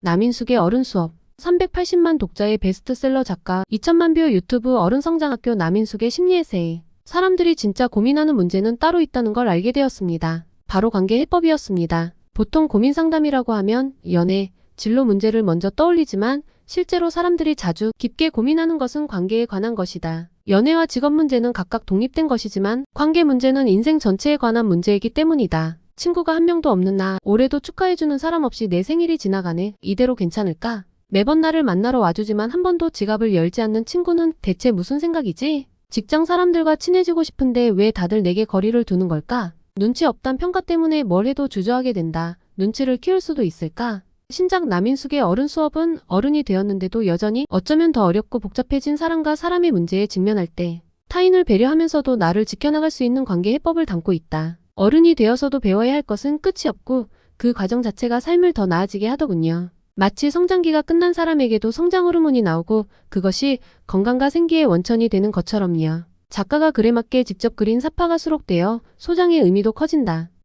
남인숙의 어른 수업 380만 독자의 베스트셀러 작가 2천만 뷰 유튜브 어른 성장학교 남인숙의 심리 에세이 사람들이 진짜 고민하는 문제는 따로 있다는 걸 알게 되었습니다. 바로 관계 해법이었습니다. 보통 고민 상담이라고 하면 연애, 진로 문제를 먼저 떠올리지만 실제로 사람들이 자주 깊게 고민하는 것은 관계에 관한 것이다. 연애와 직업 문제는 각각 독립된 것이지만 관계 문제는 인생 전체에 관한 문제이기 때문이다. 친구가 한 명도 없는 나 올해도 축하해주는 사람 없이 내 생일이 지나가네. 이대로 괜찮을까? 매번 나를 만나러 와주지만 한 번도 지갑을 열지 않는 친구는 대체 무슨 생각이지? 직장 사람들과 친해지고 싶은데 왜 다들 내게 거리를 두는 걸까? 눈치 없단 평가 때문에 뭘 해도 주저하게 된다. 눈치를 키울 수도 있을까? 신작 남인숙의 어른 수업은 어른이 되었는데도 여전히 어쩌면 더 어렵고 복잡해진 사람과 사람의 문제에 직면할 때 타인을 배려하면서도 나를 지켜나갈 수 있는 관계 해법을 담고 있다. 어른이 되어서도 배워야 할 것은 끝이 없고 그 과정 자체가 삶을 더 나아지게 하더군요. 마치 성장기가 끝난 사람에게도 성장 호르몬이 나오고 그것이 건강과 생기의 원천이 되는 것처럼요. 작가가 글에 맞게 직접 그린 사파가 수록되어 소장의 의미도 커진다.